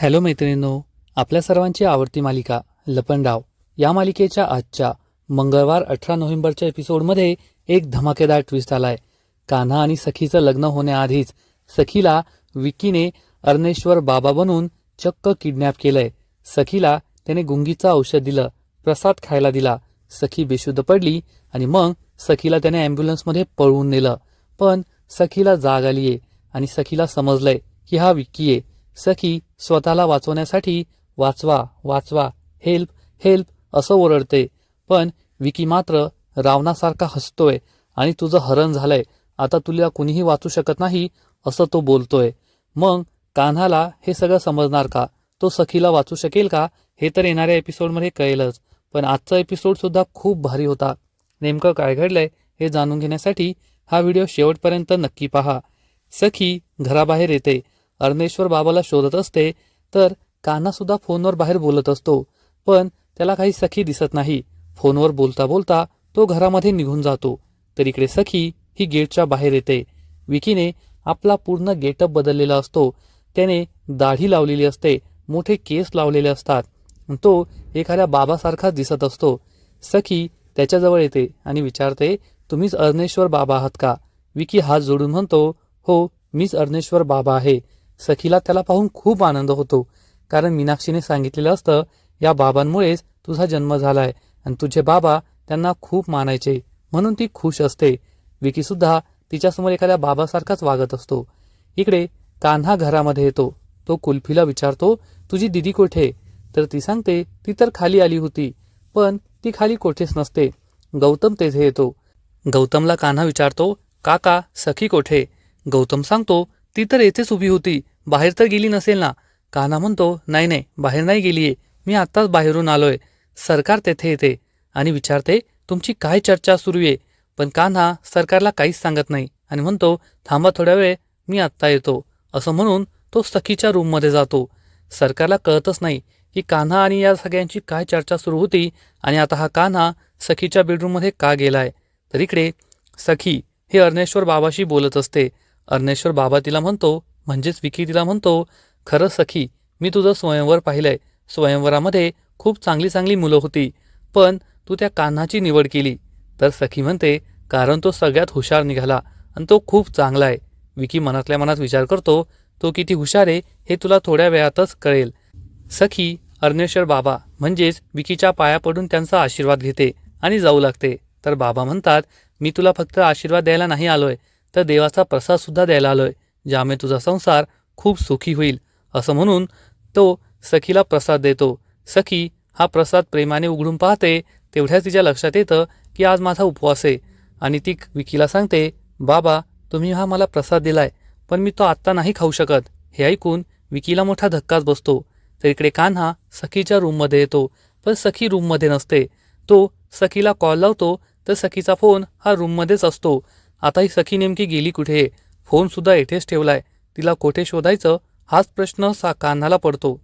Hello मैत्रिणींनो आपल्या सर्वांची आवडती मालिका लपंडाव या मालिकेच्या आजच्या मंगळवार अठरा नोव्हेंबरच्या एपिसोडमध्ये एक धमाकेदार ट्विस्ट आलाय. कान्हा आणि सखीचं लग्न होण्याआधीच सखीला विकीने अर्नेश्वर बाबा बनून चक्क किडनॅप केलंय. सखीला त्याने गुंगीचं औषध दिलं प्रसाद खायला दिला. सखी बेशुद्ध पडली आणि मग सखीला त्याने अँब्युलन्समध्ये पळवून नेलं. पण सखीला जाग आलीये आणि सखीला समजलंय की हा विक्की आहे. सखी स्वतःला वाचवण्यासाठी वाचवा वाचवा हेल्प हेल्प असं ओरडते. पण विकी मात्र रावणासारखा हसतोय आणि तुझं हरण झालंय. आता तुला कुणीही वाचू शकत नाही असं तो बोलतोय. मग कान्हाला हे सगळं समजणार का? तो सखीला वाचू शकेल का? हे तर येणाऱ्या एपिसोडमध्ये कळेलच. पण आजचा एपिसोडसुद्धा खूप भारी होता. नेमकं काय घडलंय हे जाणून घेण्यासाठी हा व्हिडिओ शेवटपर्यंत नक्की पहा. सखी घराबाहेर येते. अर्णेश्वर बाबाला शोधत असते तर कान्हासुद्धा फोनवर बाहेर बोलत असतो. पण त्याला काही सखी दिसत नाही. फोनवर बोलता बोलता तो घरामध्ये निघून जातो. तर इकडे सखी ही गेटच्या बाहेर येते. विकीने आपला पूर्ण गेटअप बदललेला असतो. त्याने दाढी लावलेली असते. मोठे केस लावलेले असतात. तो एखाद्या बाबासारखाच दिसत असतो. सखी त्याच्याजवळ येते आणि विचारते तुम्हीच अर्णेश्वर बाबा आहात का? विकी हात जोडून म्हणतो हो मीच अर्णेश्वर बाबा आहे. सखीला त्याला पाहून खूप आनंद होतो. कारण मीनाक्षीने सांगितलेलं असतं या बाबांमुळेच तुझा जन्म झालाय आणि तुझे बाबा त्यांना खूप मानायचे. म्हणून ती खुश असते. विकी सुद्धा तिच्यासमोर एखाद्या बाबासारखाच वागत असतो. इकडे कान्हा घरामध्ये येतो. तो कुल्फीला विचारतो तुझी दिदी कोठे? तर ती सांगते ती तर खाली आली होती पण ती खाली कोठेच नसते. गौतम तेथे येतो. गौतमला कान्हा विचारतो काका सखी कोठे? गौतम सांगतो ती तर येथेच उभी होती. बाहेर तर गेली नसेल ना. कान्हा म्हणतो नाही नाही बाहेर नाही गेलीये. मी आत्ताच बाहेरून आलोय. सरकार तेथे येते. आणि विचारते तुमची काय चर्चा सुरू आहे? पण कान्हा सरकारला काहीच सांगत नाही आणि म्हणतो थांबा थोड्या वेळ मी आत्ता येतो. असं म्हणून तो सखीच्या रूममध्ये जातो. सरकारला कळतच नाही की कान्हा आणि या सगळ्यांची काय चर्चा सुरू होती आणि आता हा कान्हा सखीच्या बेडरूममध्ये का गेलाय. तर इकडे सखी हे अर्नेश्वर बाबाशी बोलत असते. अर्नेश्वर बाबा तिला म्हणतो म्हणजेच विकी तिला म्हणतो खरं सखी मी तुझं स्वयंवर पाहिलंय. स्वयंवरामध्ये खूप चांगली चांगली मुलं होती पण तू त्या कान्हाची निवड केली. तर सखी म्हणते कारण तो सगळ्यात हुशार निघाला आणि तो खूप चांगला आहे. विकी मनातल्या मनात विचार करतो तो किती हुशार आहे हे तुला थोड्या वेळातच कळेल. सखी अर्नेश्वर बाबा म्हणजेच विकीच्या पाया पडून त्यांचा आशीर्वाद घेते आणि जाऊ लागते. तर बाबा म्हणतात मी तुला फक्त आशीर्वाद द्यायला नाही आलोय. तर देवाचा प्रसाद सुद्धा द्यायला आलोय ज्यामुळे तुझा संसार खूप सुखी होईल. असं म्हणून तो सखीला प्रसाद देतो. सखी हा प्रसाद प्रेमाने उघडून पाहते तेवढ्याच तिच्या लक्षात येतं की आज माझा उपवास आहे. आणि ती विकीला सांगते बाबा तुम्ही हा मला प्रसाद दिलाय पण मी तो आत्ता नाही खाऊ शकत. हे ऐकून विकीला मोठा धक्काच बसतो. तर इकडे कान्हा सखीच्या रूममध्ये येतो पण सखी रूममध्ये नसते. तो सखीला कॉल लावतो तर सखीचा फोन हा रूममध्येच असतो. आता ही सखी नेमकी गेली कुठे? फोनसुद्धा येथेच ठेवलाय. तिला कोठे शोधायचं? हाच प्रश्न सा कान्हाला पडतो.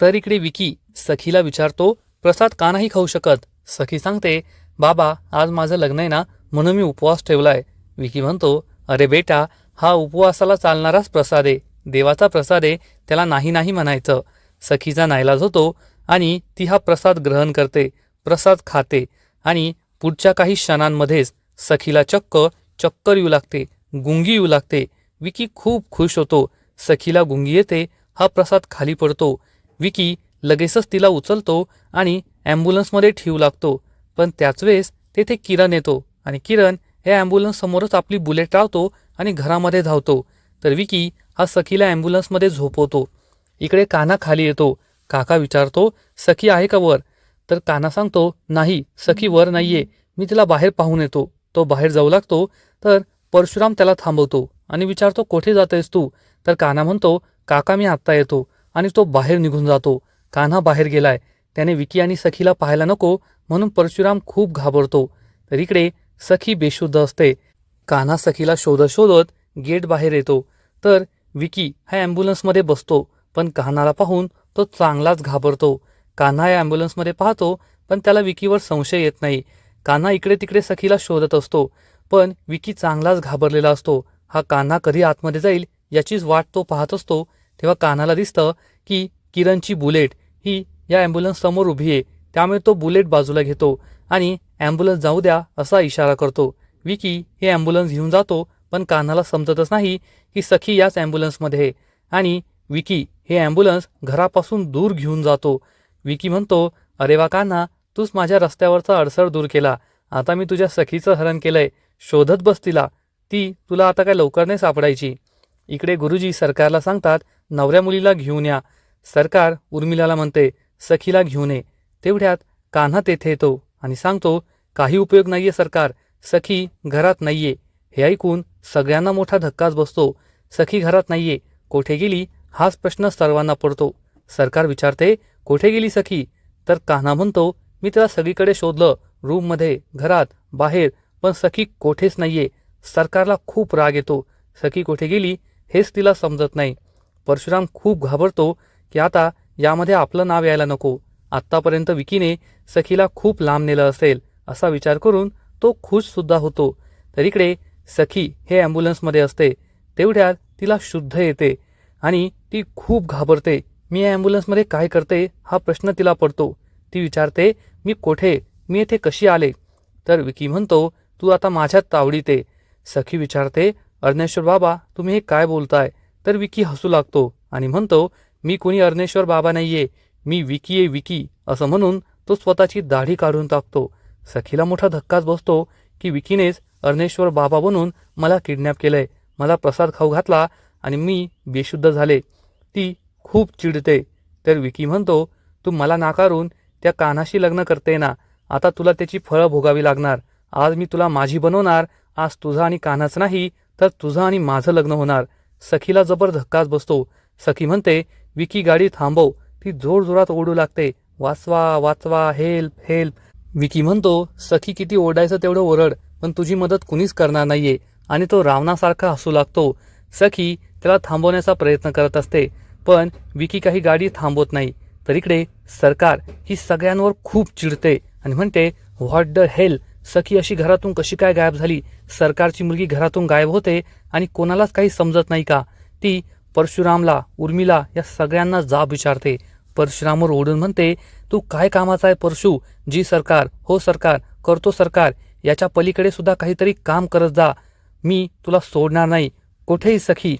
तर इकडे विकी सखीला विचारतो प्रसाद का नाही खाऊ शकत? सखी सांगते बाबा आज माझं लग्न आहे ना म्हणून मी उपवास ठेवलाय. विकी म्हणतो अरे बेटा हा उपवासाला चालणाराच प्रसाद आहे. देवाचा प्रसाद आहे त्याला नाही नाही म्हणायचं. सखीचा नाईलाज होतो आणि ती हा प्रसाद ग्रहण करते प्रसाद खाते आणि पुढच्या काही क्षणांमध्येच सखीला चक्क चक्कर येऊ लागते गुंगी येऊ लागते. विकी खूप खुश होतो. सखीला गुंगी येते हा प्रसाद खाली पडतो. विकी लगेचच तिला उचलतो आणि ॲम्ब्युलन्समध्ये ठेवू लागतो. पण त्याच वेळेस तेथे किरण येतो आणि किरण हे ॲम्ब्युलन्ससमोरच आपली बुलेट लावतो आणि घरामध्ये धावतो. तर विकी हा सखीला ॲम्ब्युलन्समध्ये झोपवतो. इकडे काना खाली येतो. काका विचारतो सखी आहे का वर? तर काना सांगतो नाही सखी वर नाहीये. मी तिला बाहेर पाहून येतो. तो बाहेर जाऊ लागतो तर परशुराम त्याला थांबवतो आणि विचारतो कोठे जातेस तू? तर कान्हा म्हणतो काका मी आत्ता येतो. आणि तो बाहेर निघून जातो. कान्हा बाहेर गेलाय. त्याने विकी आणि सखीला पाहायला नको म्हणून परशुराम खूप घाबरतो. तर इकडे सखी बेशुद्ध असते. कान्हा सखीला शोधत शोधत गेट बाहेर येतो. तर विकी हा ॲम्ब्युलन्समध्ये बसतो पण कान्हाला पाहून तो चांगलाच घाबरतो. कान्हा या ॲम्ब्युलन्समध्ये पाहतो पण त्याला विकीवर संशय येत नाही. कान्हा इकडे तिकडे सखीला शोधत असतो पण विकी चांगलाच घाबरलेला असतो. हा कान्हा कधी आतमध्ये जाईल याचीच वाट तो पाहत असतो तेव्हा कान्हाला दिसतं की किरणची बुलेट ही या ॲम्ब्युलन्स समोर उभी आहे. त्यामुळे तो बुलेट बाजूला घेतो आणि ॲम्ब्युलन्स जाऊ द्या असा इशारा करतो. विकी हे ॲम्ब्युलन्स घेऊन जातो पण कान्हाला समजतच नाही की सखी याच ॲम्ब्युलन्समध्ये आहे. आणि विकी हे ॲम्ब्युलन्स घरापासून दूर घेऊन जातो. विकी म्हणतो अरे वा कान्हा तूच माझ्या रस्त्यावरचा अडसर दूर केला. आता मी तुझ्या सखीचं हरण केलंय. शोधत बस तिला. ती तुला आता काय लवकर नाही सापडायची. इकडे गुरुजी सरकारला सांगतात नवऱ्या मुलीला घेऊन या. सरकार उर्मिलाला म्हणते सखीला घेऊन ये. तेवढ्यात कान्हा तेथे येतो आणि सांगतो काही उपयोग नाहीये सरकार. सखी घरात नाहीये. हे ऐकून सगळ्यांना मोठा धक्काच बसतो. सखी घरात नाहीये. कोठे गेली? हाच प्रश्न सर्वांना पडतो. सरकार विचारते कोठे गेली सखी? तर कान्हा म्हणतो मी तिला सगळीकडे शोधलं रूममध्ये घरात बाहेर पण सखी कोठेच नाहीये. सरकारला खूप राग येतो. सखी कोठे गेली हेच तिला समजत नाही. परशुराम खूप घाबरतो की आता यामध्ये आपलं नाव यायला नको. आत्तापर्यंत विकीने सखीला खूप लांब नेलं असेल असा विचार करून तो खुशसुद्धा होतो. तर इकडे सखी हे ॲम्ब्युलन्समध्ये असते. तेवढ्यात तिला शुद्ध येते आणि ती खूप घाबरते. मी या ॲम्ब्युलन्समध्ये काय करते हा प्रश्न तिला पडतो. ती विचारते मी कोठे? मी येथे कशी आले? तर विकी म्हणतो तू आता माझ्यात तावडीत. आहे सखी विचारते अर्णेश्वर बाबा तुम्ही हे काय बोलताय? तर विकी हसू लागतो आणि म्हणतो मी कोणी अर्णेश्वर बाबा नाहीये. मी विकी आहे विकी असं म्हणून तो स्वतःची दाढी काढून टाकतो. सखीला मोठा धक्काच बसतो की विकीनेच अर्णेश्वर बाबा बनून मला किडनॅप केलंय. मला प्रसाद खाऊ घातला आणि मी बेशुद्ध झाले. ती खूप चिडते. तर विकी म्हणतो तू मला नाकारून त्या कानाशी लग्न करते ना आता तुला त्याची फळं भोगावी लागणार. आज मी तुला माझी बनवणार आज तुझा आणि कानाच नाही तर तुझं आणि माझं लग्न होणार. सखीला जबर धक्काच बसतो. सखी म्हणते विकी गाडी थांबव. ती जोरजोरात ओढू लागते. वाचवा वाचवा हेल्प हेल्प विकी म्हणतो सखी किती ओरडायचं तेवढं ओरड पण तुझी मदत कुणीच करणार नाहीये. आणि तो रावणासारखा हसू लागतो. सखी त्याला थांबवण्याचा प्रयत्न करत असते पण विकी काही गाडी थांबवत नाही. तर इकडे सरकार ही सगळ्यांवर खूप चिडते आणि म्हणते व्हॉट द हेल सखी अशी घरातून कशी काय गायब झाली? सरकारची मुलगी घरातून गायब होते आणि कोणालाच काही समजत नाही का? ती परशुरामला उर्मिला या सगळ्यांना जाब विचारते. परशुरामवर ओढून म्हणते तू काय कामाचा आहे परशु? जी सरकार हो सरकार करतो सरकार याच्या पलीकडे सुद्धा काहीतरी काम करत जा. मी तुला सोडणार नाही. कुठेही सखी.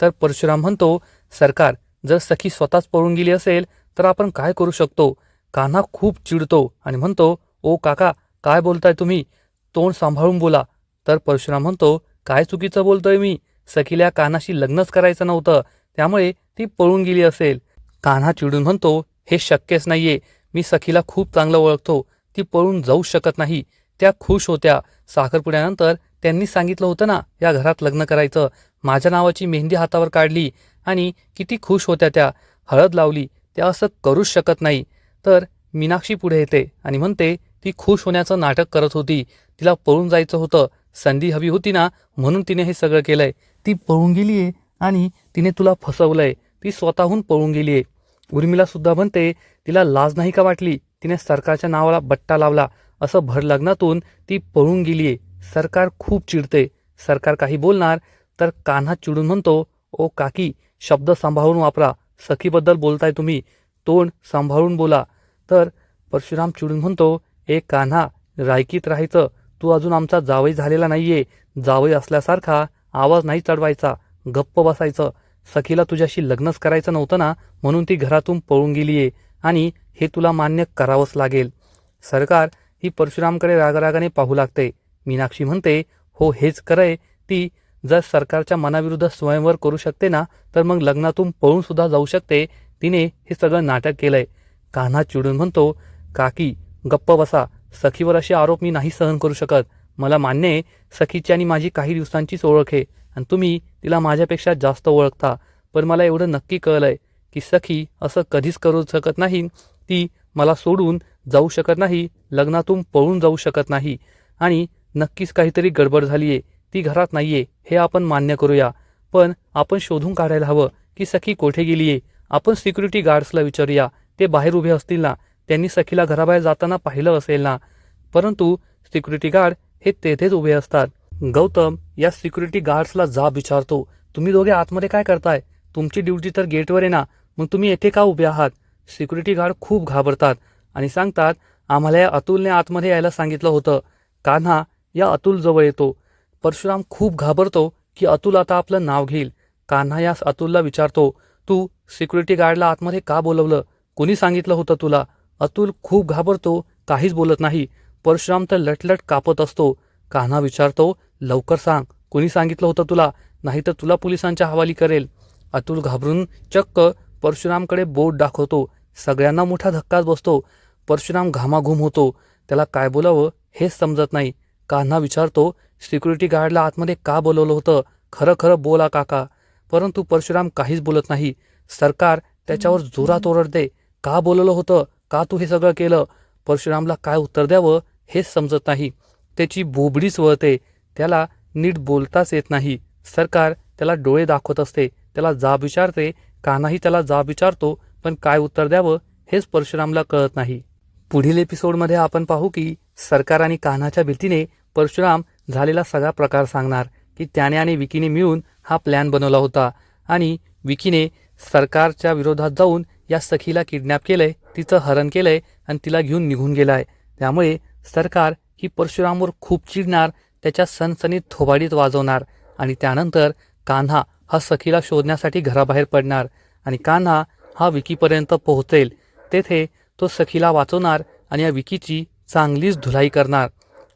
तर परशुराम म्हणतो सरकार जर सखी स्वतःच पळून गेली असेल तर आपण काय करू शकतो? कान्हा खूप चिडतो आणि म्हणतो ओ काका काय बोलताय तुम्ही? तोंड सांभाळून बोला. तर परशुराम म्हणतो काय चुकीचं बोलतोय मी? सखीला कानाशी लग्नच करायचं नव्हतं त्यामुळे ती पळून गेली असेल. कान्हा चिडून म्हणतो हे शक्यच नाहीये. मी सखीला खूप चांगलं ओळखतो. ती पळून जाऊ शकत नाही. त्या खुश होत्या. साखरपुड्यानंतर त्यांनी सांगितलं होतं ना या घरात लग्न करायचं. माझ्या नावाची मेहंदी हातावर काढली आणि किती खुश होत्या त्या. हळद लावली. त्या असं करूच शकत नाही. तर मीनाक्षी पुढे येते आणि म्हणते ती खुश होण्याचं नाटक करत होती. तिला पळून जायचं होतं. संधी हवी होती ना? म्हणून तिने हे सगळं केलंय. ती पळून गेली आहे आणि तिने तुला फसवलंय. ती स्वतःहून पळून गेली उर्मिला सुद्धा म्हणते तिला लाज नाही का वाटली? तिने सरकारच्या नावाला बट्टा लावला. असं भर लग्नातून ती पळून गेली आहे सरकार खूप चिडते. सरकार काही बोलणार तर कान्हा चिडून म्हणतो ओ काकी शब्द सांभाळून वापरा. सखीबद्दल बोलताय तुम्ही तोंड सांभाळून बोला. तर परशुराम चिडून म्हणतो ए कान्हा रायकीत राहायचं. तू अजून आमचा जावई झालेला नाहीये. जावई असल्यासारखा आवाज नाही चढवायचा. गप्प बसायचं. सखीला तुझ्याशी लग्नच करायचं नव्हतं ना म्हणून ती घरातून पळून गेलीये आणि हे तुला मान्य करावंच लागेल. सरकार ही परशुरामकडे रागरागाने पाहू लागते. मीनाक्षी म्हणते हो हेच करय ती जर सरकारच्या मनाविरुद्ध स्वयंवर करू शकते ना तर मग लग्नातून पळून सुद्धा जाऊ शकते. तिने हे सगळं नाटक केलंय. कान्हा चिडून म्हणतो काकी गप्प बसा. सखीवर असे आरोप मी नाही सहन करू शकत. मला मान्य आहे सखीची आणि माझी काही दिवसांचीच ओळख आहे आणि तुम्ही तिला माझ्यापेक्षा जास्त ओळखता. पण मला एवढं नक्की कळलंय की सखी असं कधीच करू शकत नाही. ती मला सोडून जाऊ शकत नाही लग्नातून पळून जाऊ शकत नाही आणि नक्कीच काहीतरी गडबड झाली आहे ती घरात नाहीये हे आपण मान्य करूया. पण आपण शोधून काढायला हवं की सखी कोठे गेलीये आपण सिक्युरिटी गार्ड्सला विचारूया. ते बाहेर उभे असतील ना त्यांनी सखीला घराबाहेर जाताना पाहिलं असेल ना. परंतु सिक्युरिटी गार्ड हे तेथेच उभे असतात. गौतम या सिक्युरिटी गार्ड्सला जाब विचारतो तुम्ही दोघे आतमध्ये काय करताय? तुमची ड्युटी तर गेटवर आहे ना मग तुम्ही येथे का उभे आहात? सिक्युरिटी गार्ड खूप घाबरतात आणि सांगतात आम्हाला या अतुलने आतमध्ये यायला सांगितलं होतं. कान्हा या अतुल जवळ येतो. परशुराम खूप घाबरतो की अतुल आता आपलं नाव घेईल. कान्हा यास अतुलला विचारतो तू सिक्युरिटी गार्डला आतमध्ये का बोलवलं? कुणी सांगितलं होतं तुला? अतुल खूप घाबरतो काहीच बोलत नाही. परशुराम तर लटलट कापत असतो. कान्हा विचारतो लवकर सांग कुणी सांगितलं होतं तुला? नाहीतर तुला पोलिसांच्या हवाली करेल. अतुल घाबरून चक्क परशुरामकडे बोट दाखवतो. सगळ्यांना मोठा धक्काच बसतो. परशुराम घामाघूम होतो. त्याला काय बोलावं हेच समजत नाही. कान्हा विचारतो सिक्युरिटी गार्डला आतमध्ये का बोलवलं होतं? खरं खरं बोला काका. परंतु परशुराम काहीच बोलत नाही. सरकार त्याच्यावर जोरात ओरडते. का बोलवलं होतं? का तू हे सगळं केलं? परशुरामला काय उत्तर द्यावं हेच समजत नाही. त्याची बोबडीच वळते त्याला नीट बोलताच येत नाही. सरकार त्याला डोळे दाखवत असते. त्याला जाब विचारते. कानाही त्याला जाब विचारतो? पण काय उत्तर द्यावं हेच परशुरामला कळत नाही. पुढील एपिसोडमध्ये आपण पाहू की सरकार आणि कान्हाच्या भीतीने परशुराम झालेला सगळा प्रकार सांगणार की त्याने आणि विकीने मिळून हा प्लॅन बनवला होता. आणि विकीने सरकारच्या विरोधात जाऊन या सखीला किडनॅप केलंय तिचं हरण केलंय आणि तिला घेऊन निघून गेलाय. त्यामुळे सरकार ही परशुरामवर खूप चिडणार त्याच्या सनसनीत थोबाडीत वाजवणार आणि त्यानंतर कान्हा हा सखीला शोधण्यासाठी घराबाहेर पडणार आणि कान्हा हा विकीपर्यंत पोहोचेल. तेथे तो सखीला वाचवणार आणि या विकीची चांगलीच धुलाई करणार.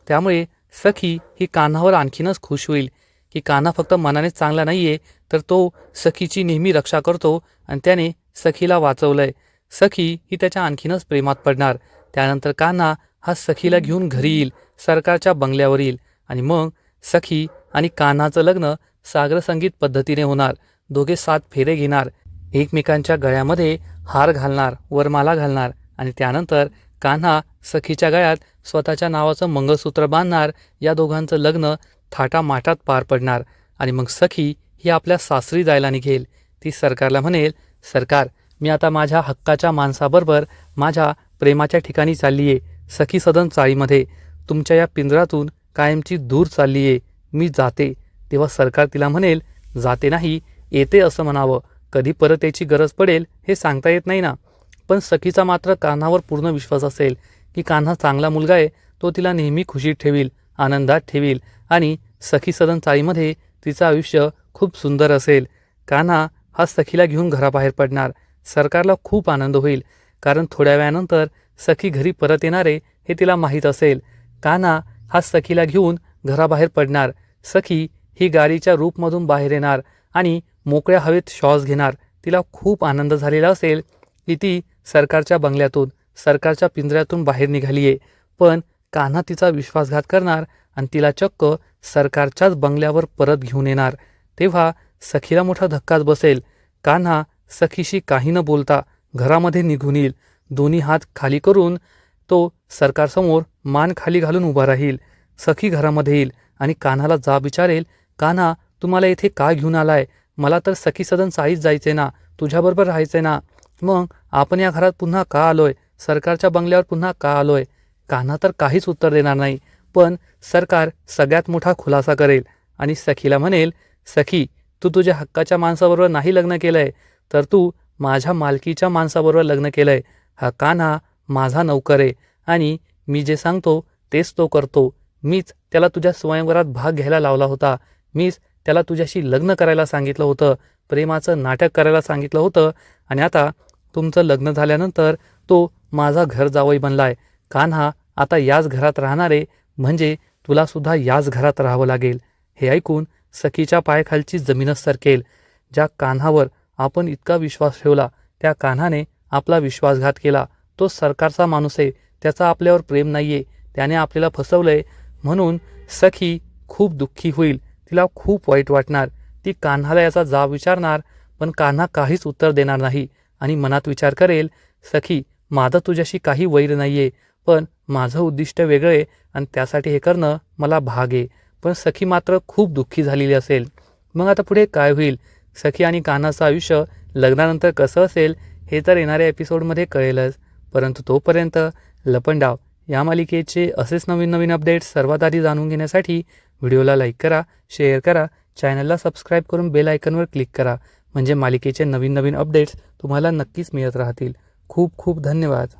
त्यामुळे सखी ही कान्हावर आणखीनच खुश होईल. की कान्हा फक्त मनाने चांगला नाही आहे तर तो सखीची नेहमी रक्षा करतो आणि त्याने सखीला वाचवलंय. सखी ही त्याच्या आणखीनच प्रेमात पडणार. त्यानंतर कान्हा हा सखीला घेऊन घरी येईल सरकारच्या बंगल्यावर येईल. आणि मग सखी आणि कान्हाचं लग्न सागरसंगीत पद्धतीने होणार. दोघे सात फेरे घेणार. एकमेकांच्या गळ्यामध्ये हार घालणार वरमाला घालणार. आणि त्यानंतर कान्हा सखीच्या गळ्यात स्वतःच्या नावाचं मंगळसूत्र बांधणार या दोघांचं लग्न थाटामाटात पार पडणार आणि मग सखी ही आपल्या सासरी जायला निघेल ती सरकारला म्हणेल सरकार मी आता माझ्या हक्काच्या माणसाबरोबर माझ्या प्रेमाच्या ठिकाणी चालली आहे सखी सदन चाळीमध्ये तुमच्या या पिंजरातून कायमची दूर चालली आहे मी जाते. तेव्हा सरकार तिला म्हणेल जाते नाही येते असं म्हणावं. कधी परत याची गरज पडेल हे सांगता येत नाही ना. पण सखीचा मात्र कानावर पूर्ण विश्वास असेल. की कान्हा चांगला मुलगा आहे तो तिला नेहमी खुशीत ठेवील आनंदात ठेवील आणि सखी सदन चाळीमध्ये तिचं आयुष्य खूप सुंदर असेल. कान्हा हा सखीला घेऊन घराबाहेर पडणार. सरकारला खूप आनंद होईल. कारण थोड्या वेळानंतर सखी घरी परत येणारे हे तिला माहीत असेल. कान्हा हा सखीला घेऊन घराबाहेर पडणार. सखी ही गाडीच्या रूपमधून बाहेर येणार आणि मोकळ्या हवेत श्वास घेणार. तिला खूप आनंद झालेला असेल. की ती सरकारच्या बंगल्यातून. सरकारच्या पिंजऱ्यातून बाहेर निघाली आहे. पण कान्हा तिचा विश्वासघात करणार आणि तिला चक्क सरकारच्याच बंगल्यावर परत घेऊन येणार. तेव्हा सखीला मोठा धक्काच बसेल. कान्हा सखीशी काही न बोलता घरामध्ये निघून येईल. दोन्ही हात खाली करून तो सरकारसमोर मान खाली घालून उभा राहील. सखी घरामध्ये येईल आणि कान्हाला जा विचारेल कान्हा तुम्हाला इथे का घेऊन आलाय? मला तर सखी सदन चाळीत जायचे ना. तुझ्याबरोबर राहायचे ना. मग आपण या घरात पुन्हा का आलोय? सरकारच्या बंगल्यावर पुन्हा का आलोय? कान्हा तर काहीच उत्तर देणार नाही. पण सरकार सगळ्यात मोठा खुलासा करेल. आणि सखीला म्हणेल सखी तू तुझ्या हक्काच्या माणसाबरोबर नाही लग्न केलंय. तर तू माझ्या मालकीच्या माणसाबरोबर लग्न केलंय. हा कान्हा माझा नौकर आहे. आणि मी जे सांगतो तेच तो करतो. मीच त्याला तुझ्या स्वयंवरात भाग घ्यायला लावला होता. मीच त्याला तुझ्याशी लग्न करायला सांगितलं होतं. प्रेमाचं नाटक करायला सांगितलं होतं. आणि आता तुमचं लग्न झाल्यानंतर तो माझा घर जावई बनलाय. कान्हा आता याच घरात राहणारे म्हणजे तुलासुद्धा याच घरात राहावं लागेल. हे ऐकून सखीच्या पायाखालची जमीनच सरकेल. ज्या कान्हावर आपण इतका विश्वास ठेवला त्या कान्हाने आपला विश्वासघात केला. तो सरकारचा माणूस आहे त्याचा आपल्यावर प्रेम नाही आहे त्याने आपल्याला फसवलंय. म्हणून सखी खूप दुःखी होईल. तिला खूप वाईट वाटणार. ती कान्हाला याचा जाब विचारणार पण कान्हा काहीच उत्तर देणार नाही. आणि मनात विचार करेल सखी माझं तुझ्याशी काही वैर नाही आहे पण माझं उद्दिष्ट वेगळं आहे आणि त्यासाठी हे करणं मला भाग आहे. पण सखी मात्र खूप दुःखी झालेली असेल. मग आता पुढे काय होईल? सखी आणि कान्हाचं आयुष्य लग्नानंतर कसं असेल हे तर येणाऱ्या एपिसोडमध्ये कळेलच. परंतु तोपर्यंत लपंडाव या मालिकेचे असेच नवीन नवीन अपडेट्स सर्वात आधी जाणून घेण्यासाठी व्हिडिओला लाईक करा शेअर करा चॅनलला सबस्क्राईब करून बेल आयकनवर क्लिक करा. म्हणजे मालिकेचे नवीन नवीन अपडेट्स तुम्हाला नक्कीच मिळत राहतील. खूप खूप धन्यवाद.